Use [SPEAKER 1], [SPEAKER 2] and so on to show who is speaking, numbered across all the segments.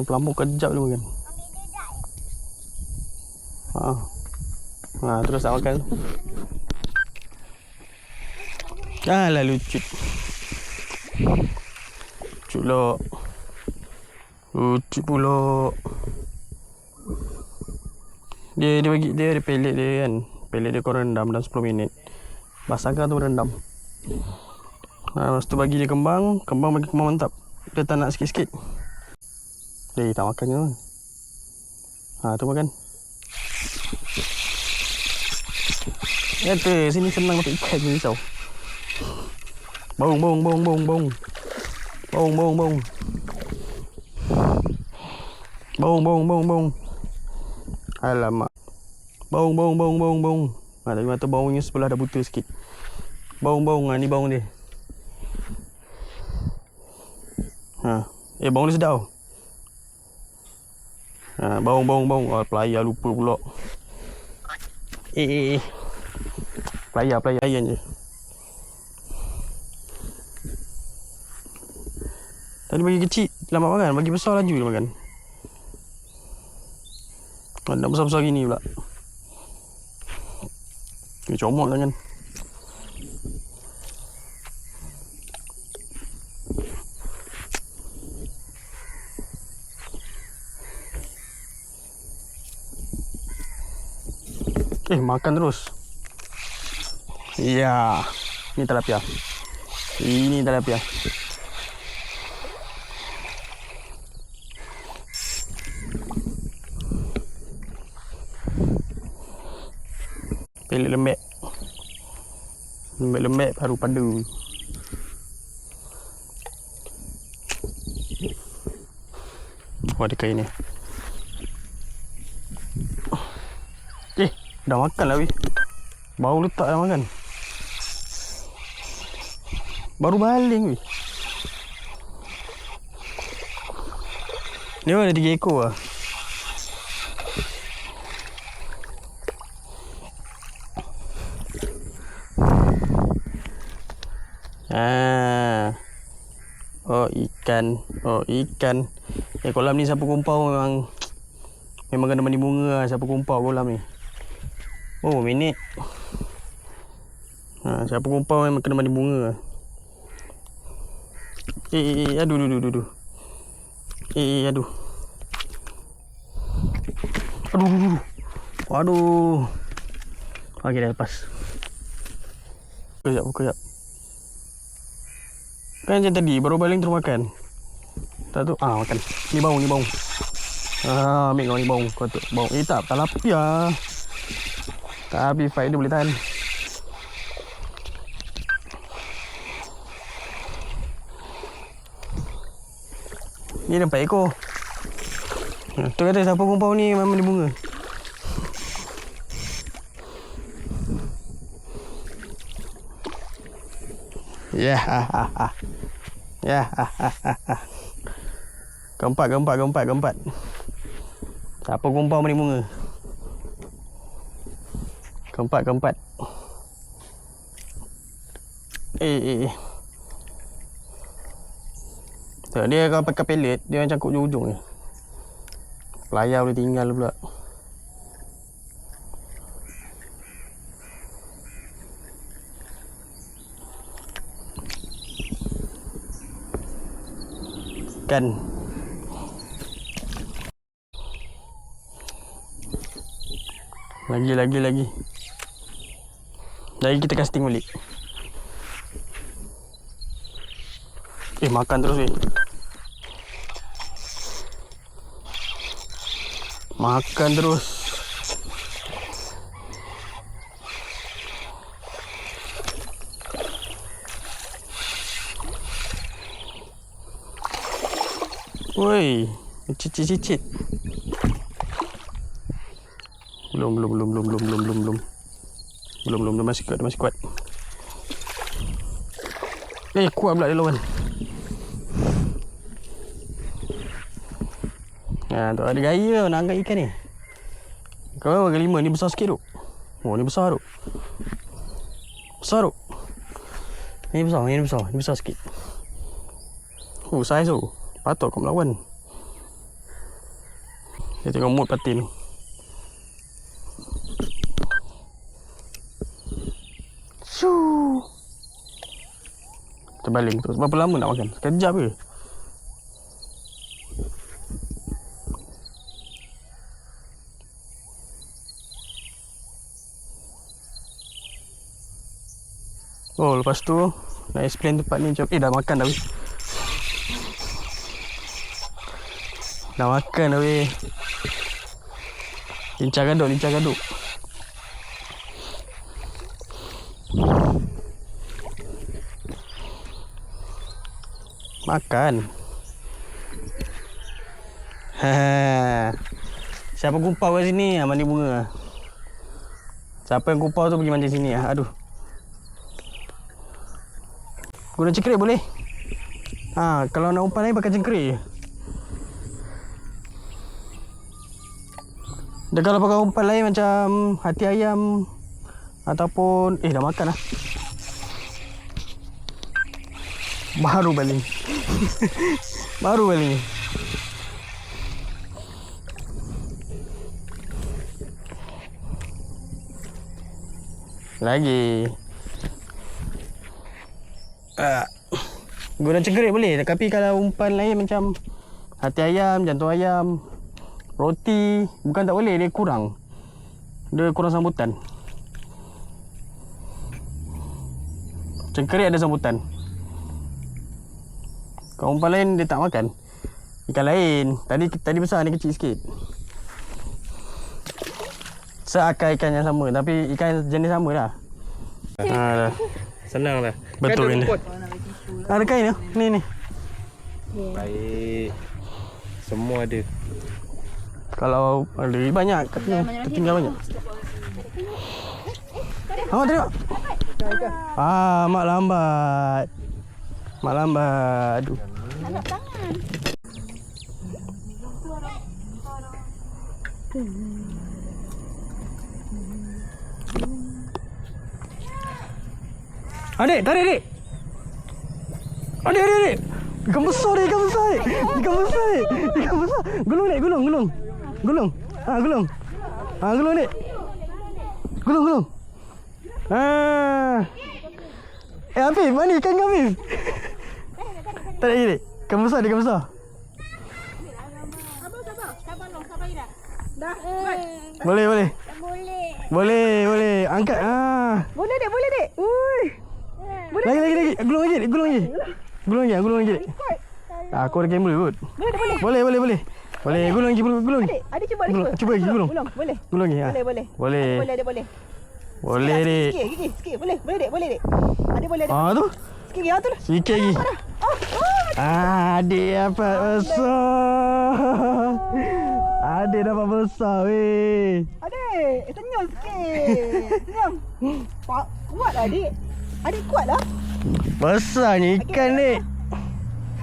[SPEAKER 1] Ni pelampung kejap dulu kan. Ha. Ha, terus tak makan. Alah lucu. Lucu pula. Lucu pula. Dia dia bagi dia ada pelet dia kan. Pelet dia kau rendam dalam 10 minit. Basahkan tu rendam. Ha, lepas tu bagi dia kembang, kembang bagi kembang mantap. Dia tak nak sikit-sikit. Eh, tak makan je. kan. Ha, tu makan. Kata, sini senang untuk ikan je risau. Bong, bong, bong, bong, bong. Bong, bong, bong. Bong, bong, bong, bong. Alamak. Bong, bong, bong, bong, bong. Ha, tadi mata bongnya sebelah dah buta sikit. Bong, bong. Ha, ni bong dia. Ha. Eh, bong dia sedap tau. Ha, bong, bong, bong. Oh, pelayar lupa pula. Eh, eh, eh. Pelayar, pelayar ayam je. Tadi bagi kecil, lambat makan. Bagi besar laju dia makan. Nak besar-besar gini pula. Dia comot lah kan. Eh, makan terus. Ya. Ini tilapia. Ini tilapia. Pelik lembek. Lembek-lembek paru padu. Oh, ada kain ni. Eh, dah makan lah weh. Baru letak dah makan. Baru baling weh. Ni ada tiga ekor lah. Ah. Oh ikan. Oh ikan. Eh kolam ni siapa kumpau memang memang kena mandi bunga lah siapa kumpau kolam ni. Oh minit. Ha, siapa kumpau memang kena mandi bunga. Eh, eh, eh aduh, aduh, aduh, aduh. Eh, eh, aduh. Aduh, aduh, aduh. Aduh. Okey dah lepas. Kejap, kejap. Kan macam tadi baru baling terus makan. Tak tu ah makan. Ni bau ni bau. Ah ambil kau ni bau. Kau tu bau. Eh tak talapia. Tapi fight dia boleh tahan. Ni ada empat ekor. Ha, tu kata siapa kumpau ni memang dia bunga. Ya, ha, ha, ha. Ya. Keempat, keempat, keempat, keempat. Siapa kumpau ni bunga? Keempat, keempat. Eh, eh, eh. Tak, dia kalau pakai pelet, dia macam cangkuk ujung je. Layar boleh tinggal pula. Kan. Lagi, lagi, lagi. Lagi kita casting balik. Eh, makan terus eh. Makan terus. Woi, cicit-cicit. Belum, belum, belum, belum, belum, belum, belum, belum. Belum, belum, masih kuat, masih kuat. Eh, kuat pula dia lawan. Ha, tu ada gaya nak angkat ikan ni. Kau bagi lima ni besar sikit tu. Oh, ni besar tu. Besar tu. Ni besar, ni besar, ni besar sikit. Oh, saiz tu. Patut kau melawan. Dia tengok mood patin. Shoo. Terbaling tu. Berapa lama nak makan? Sekejap ke? Oh, lepas tu nak explain tempat ni macam eh dah makan dah weh. Dah makan dah weh. Lincah gaduk, lincah gaduk. Makan. Ha. Siapa kumpau kat sini? Ah, mandi bunga. Siapa yang kumpau tu pergi mandi sini ah. Aduh. Guna cengkerik boleh? Ha, kalau nak umpan lain pakai cengkerik je. Dia kalau pakai umpan lain macam hati ayam ataupun eh dah makan lah. Baru balik. Baru balik. Lagi. Uh, guna cengkerik boleh tapi kalau umpan lain macam hati ayam, jantung ayam, roti bukan tak boleh dia kurang. Dia kurang sambutan. Cengkerik ada sambutan. Kalau umpan lain dia tak makan. Ikan lain tadi tadi besar ni kecil sikit. Seakan ikan yang sama tapi ikan jenis sama lah. Ha dah.
[SPEAKER 2] Senang lah.
[SPEAKER 1] Betul ini.
[SPEAKER 2] ada
[SPEAKER 1] kain tu. Ni ni.
[SPEAKER 2] Baik. Semua ada.
[SPEAKER 1] Kalau ada banyak kat sini. Tertinggal banyak. Awak tengok. Ah, mak lambat. Mak lambat. Aduh. Adik, tarik adik. Adik, adik, adik. Ikan besar ni, ikan besar. Ikan besar. Ikan besar. Gulung ni, gulung, gulung. Gulung. Ha, gulung. Ha, gulung ni. Gulung, gulung. Ha. Eh, Afif, mana ikan kau, Afif? Tarik lagi, dik. Ikan besar, dia, ikan besar. Boleh, boleh.
[SPEAKER 3] Boleh.
[SPEAKER 1] Boleh, boleh. Angkat. Ha.
[SPEAKER 4] Boleh dek, boleh dek. Ui.
[SPEAKER 1] Lagi, lagi, lagi. Gulung lagi, dik. Gulung lagi. Gulung lagi, gulung lagi, dik. Ah, aku ada kamera kot.
[SPEAKER 4] Boleh dek, boleh.
[SPEAKER 1] Boleh, boleh, boleh. Boleh, gulung lagi, gulung, gulung.
[SPEAKER 4] Adik, adik cuba adik
[SPEAKER 1] Gulung,
[SPEAKER 4] cuba.
[SPEAKER 1] cuba lagi, gulung.
[SPEAKER 4] Gulung, boleh.
[SPEAKER 1] Gulung lagi, ha.
[SPEAKER 4] Boleh, boleh.
[SPEAKER 1] Boleh.
[SPEAKER 4] Boleh, dek, boleh.
[SPEAKER 1] Boleh, dik.
[SPEAKER 4] Sikit, sikit, sikit. Boleh, boleh dek, boleh dek. Adik boleh dek.
[SPEAKER 1] Ah, tu.
[SPEAKER 4] Sikit lagi, ah, tu lah.
[SPEAKER 1] Sikit lagi.
[SPEAKER 4] Oh.
[SPEAKER 1] Ah, adik dapat besar. Adik dapat besar, weh.
[SPEAKER 4] Adik, senyum sikit. Senyum. Pak, kuat lah adik. Adik kuat lah.
[SPEAKER 1] Besarnya ikan, dik.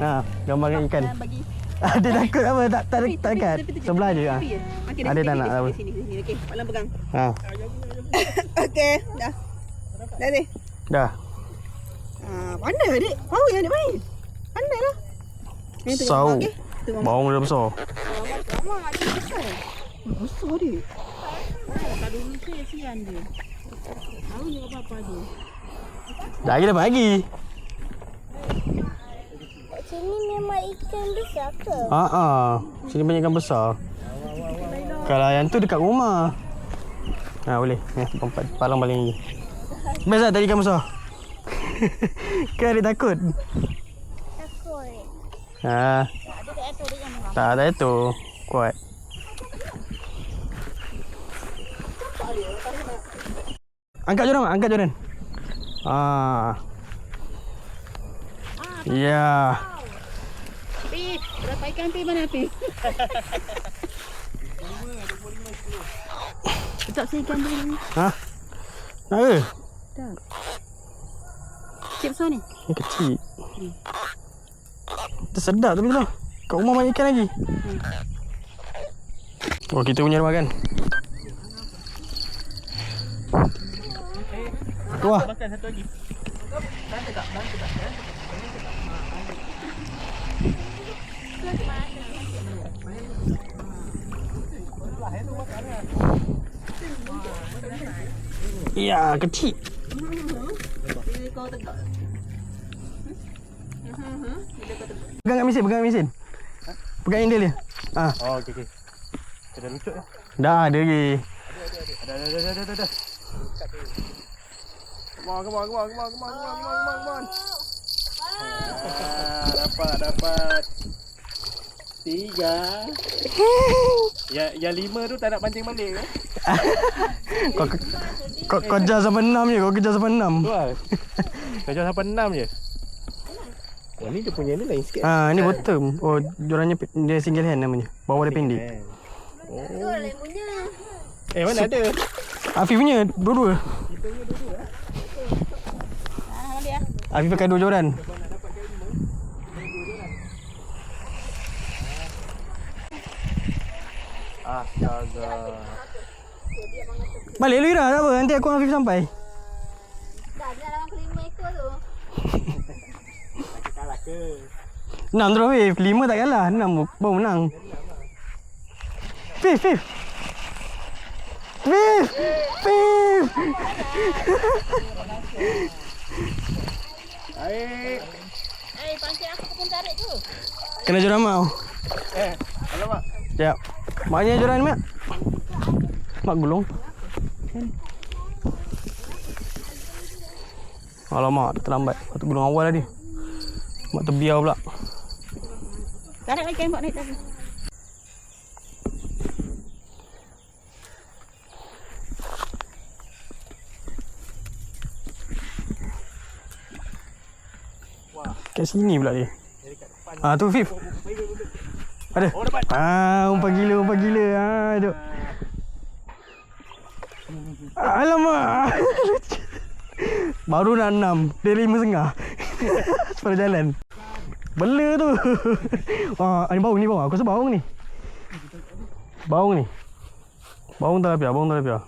[SPEAKER 1] Ha, ikan.
[SPEAKER 4] Dan bagi.
[SPEAKER 1] Adik takut apa? Tak tak tak dekat.
[SPEAKER 4] tepi,
[SPEAKER 1] Sebelah je. Ha.
[SPEAKER 4] je. Okey,
[SPEAKER 1] Adik tak nak.
[SPEAKER 4] Sini, sini. Okey, Pak Lam pegang.
[SPEAKER 1] Ha.
[SPEAKER 4] Okey, dah. Dah, adik.
[SPEAKER 1] Dah.
[SPEAKER 4] Ah, pandai adik. Tahu yang adik main. Pandai lah. Ni tengok
[SPEAKER 1] Sau.
[SPEAKER 4] okey? Tengok mak.
[SPEAKER 1] Bawang dah besar.
[SPEAKER 4] Mak, adik besar. Oh, besar dia.
[SPEAKER 1] Lagi dah pagi.
[SPEAKER 3] Kat sini memang ikan besar ke?
[SPEAKER 1] Ha ah. Sini banyak ikan besar. Kalau yang tu dekat rumah. Ha boleh. Ya, pompat palang paling lagi. Best lah tadi ikan besar. kan dia. Takut. Ha. Tak ada itu. Kuat. Angkat Joran, angkat Joran. Ah. Ya.
[SPEAKER 4] Pip, berapa ikan Pip mana Pip? Tak saya ikan dia ni.
[SPEAKER 1] Ha? Nak ke?
[SPEAKER 4] Tak. Cik besar ni.
[SPEAKER 1] Ni kecil. Dia sedap tapi tu. Kat rumah banyak ikan lagi. Oh, kita punya rumah kan?
[SPEAKER 2] Satu lagi.
[SPEAKER 1] Ya, kecil.
[SPEAKER 4] Bila kau tegak.
[SPEAKER 1] Pegang kat mesin, pegang kat mesin. Pegang handle dia. Ah,
[SPEAKER 2] Oh, okey okey. Kita dah lucut dah.
[SPEAKER 1] dah ada lagi.
[SPEAKER 2] Dah dah dah dah dah dah. dah. Come on, come on, come on, come on, come on, come on, come on, come on. Ah, dapat, dapat. Tiga. Ya, yang lima tu tak nak pancing balik ke?
[SPEAKER 1] Kau kau, kau kejar sampai enam je, kau kejar sampai enam.
[SPEAKER 2] Tu lah. Kejap sampai enam je. Wah, ni dia punya ni lain sikit.
[SPEAKER 1] Ah, ni bottom. Oh, diorangnya dia single hand namanya. Bawah dia pendek.
[SPEAKER 2] Oh. Eh, mana ada?
[SPEAKER 1] Afif punya dua-dua. Afif pakai dua joran.
[SPEAKER 2] Astaga.
[SPEAKER 1] Balik lu Ira, tak apa. Nanti aku dengan Afif sampai.
[SPEAKER 3] Dah ada dalam kelima ekor tu.
[SPEAKER 2] Kalah ke?
[SPEAKER 1] Enam terus Afif. Lima tak kalah. Enam baru menang. Fif, Fif. Fif. Fif.
[SPEAKER 2] Baik.
[SPEAKER 3] Eh, pancing aku pun tarik tu.
[SPEAKER 1] Kena joran mau.
[SPEAKER 2] Eh, alamak.
[SPEAKER 1] Sekejap. Maknya joran mak. Mak gulung. Alamak, terlambat. Patut gulung awal tadi. Mak terbiar pula.
[SPEAKER 4] Tarik lagi tembak naik tadi.
[SPEAKER 1] Kat sini pula dia. Ah tu Fif. Ada.
[SPEAKER 2] Oh, dapat.
[SPEAKER 1] Ah, umpan gila, umpan gila. Ah, duk. Alamak. Baru nak enam. Dia lima setengah. Pada jalan. Bela tu. Wah, ni baung ni baung. Aku rasa baung ni. Baung ni. Baung tak lapia, baung tak lapia.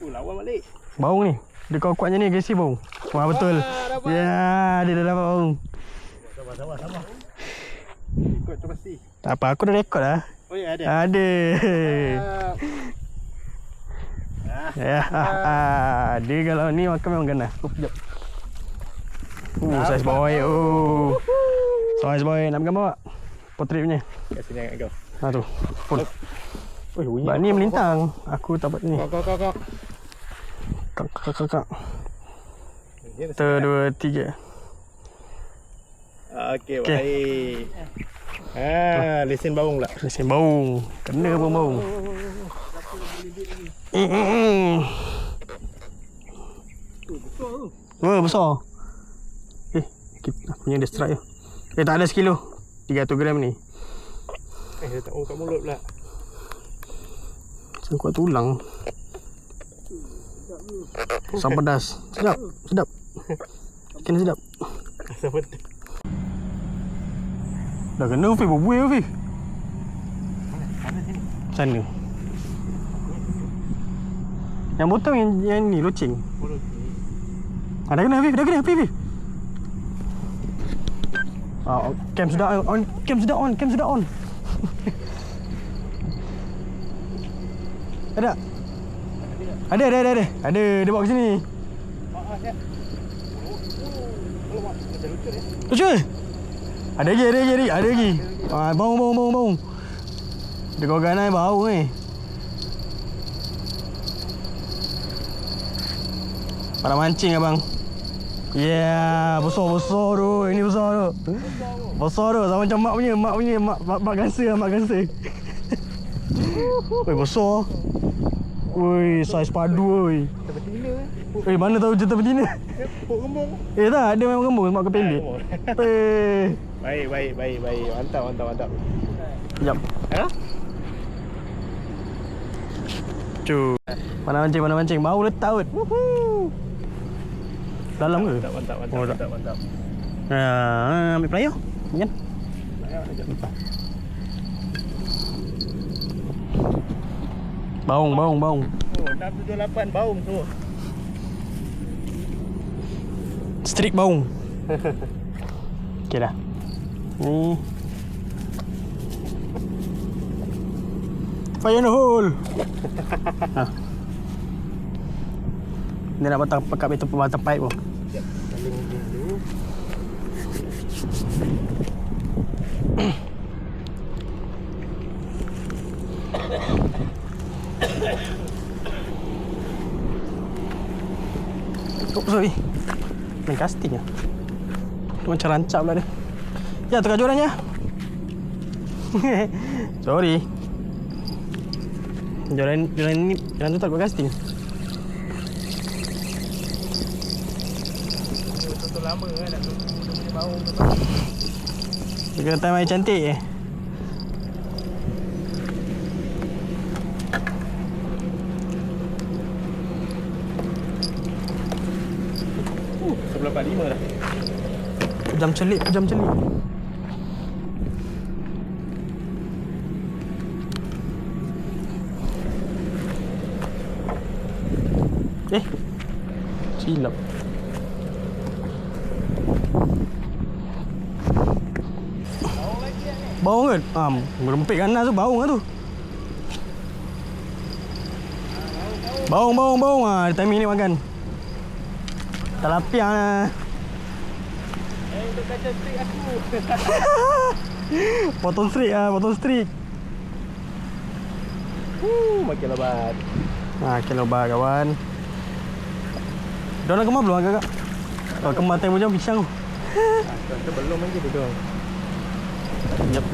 [SPEAKER 2] Oh, lawan balik.
[SPEAKER 1] Baung ni. Dia kau kuatnya ni agresif baung. Wah betul. Ya, dia dah dapat baung.
[SPEAKER 2] Sabar, sabar, sabar. Ikut tu pasti.
[SPEAKER 1] Tak apa, aku dah rekod dah.
[SPEAKER 2] Oh, ya ada.
[SPEAKER 1] Ada.
[SPEAKER 2] Ah.
[SPEAKER 1] Ya, ah, ah. dia kalau ni makan memang ganas. Oh, sekejap. Uh, size boy. Oh. Size boy. Nak pegang bawa? Portrait punya.
[SPEAKER 2] Kat sini agak kau.
[SPEAKER 1] Ha tu. Full.
[SPEAKER 2] Oh, bunyi.
[SPEAKER 1] Sebab ni melintang. Aku tak buat ni.
[SPEAKER 2] Kau, kau, kau, kau.
[SPEAKER 1] Kak, kak, kak, kak.
[SPEAKER 2] Ya, dah
[SPEAKER 1] Satu, dua, tiga.
[SPEAKER 2] Okey,
[SPEAKER 1] Okey.
[SPEAKER 2] baik. Ah, lesen baung pula.
[SPEAKER 1] Mesin baung. Kena pun baung. Mm, mm, mm. Wah, besar. Kita punya dia strike je. Eh, tak ada sekilo. 300 gram ni.
[SPEAKER 2] Eh, dia tak oh kat mulut pula.
[SPEAKER 1] Macam kuat tulang. Asam pedas. Sedap. Sedap. Kena sedap.
[SPEAKER 2] Asal betul.
[SPEAKER 1] Dah kena Fif. Berbuih Fif. Sana. Yang botol yang, yang ni loceng. Dah kena Fif. Dah kena Fif. Fif. Ah, cam sudah on. Cam sudah on. Cam sudah on. ada? Ada, ada, ada, ada. Ada, dia bawa ke sini.
[SPEAKER 2] Ah, ah, siap. Oh, alamak. Macam lucut ya.
[SPEAKER 1] Lucu Ada lagi, ada lagi, ada lagi. Ada lagi. Ah, bau, bau, bau, bau. Dia kau ganai bau ni. Pada mancing abang. Ya, yeah, besar-besar tu. Ini besar tu. Besar tu. Sama macam mak punya. Mak punya. Mak, mak, mak gangsa lah, mak gangsa. Woi, besar. Woi, saiz padu woi.
[SPEAKER 2] Betina eh.
[SPEAKER 1] Mana tahu cerita betina?
[SPEAKER 2] Eh, pokok gembung.
[SPEAKER 1] Eh tak, dia memang gembung mak kependek.
[SPEAKER 2] Ah,
[SPEAKER 1] Eh.
[SPEAKER 2] Baik, baik, baik, baik. Mantap, mantap, mantap.
[SPEAKER 1] Sekejap.
[SPEAKER 2] Ha?
[SPEAKER 1] Cu. Mana mancing, mana mancing. Bau letak kot. Woohoo. Dalam ke?
[SPEAKER 2] Mantap, mantap, mantap,
[SPEAKER 1] Oh, tak.
[SPEAKER 2] mantap, mantap.
[SPEAKER 1] Ha, ambil pelayo. Kan? Baung, baung, baung.
[SPEAKER 2] Oh, 678 baung tu.
[SPEAKER 1] Strik baung. Okey dah. Ni. Fire in the hole. ha. Dia nak batang pekat itu batang pipe pun. Oh, sorry. Main casting lah. Tu macam rancak pula dia. Ya, tukar jorannya. sorry. Joran, joran ni, joran tu tak buat casting.
[SPEAKER 2] Betul lama kan nak tunggu dia punya bau.
[SPEAKER 1] Dia kena time air cantik eh.
[SPEAKER 2] Sebelah 45 dah.
[SPEAKER 1] Pejam celik, pejam celik. Eh. Silap. Bau ke? Ah, merempit kanan tu bau kan tu. Bau, bau, bau. Ah, timing ni makan. Tak lapiang lah.
[SPEAKER 2] Eh, untuk aku.
[SPEAKER 1] Potong streak ah, potong streak.
[SPEAKER 2] Uh, makin lebat.
[SPEAKER 1] Ha, kilo bar kawan. Dah nak kemar belum agak-agak? Oh, kemar tengok macam pisang.
[SPEAKER 2] Kita belum lagi tu.
[SPEAKER 1] Yep.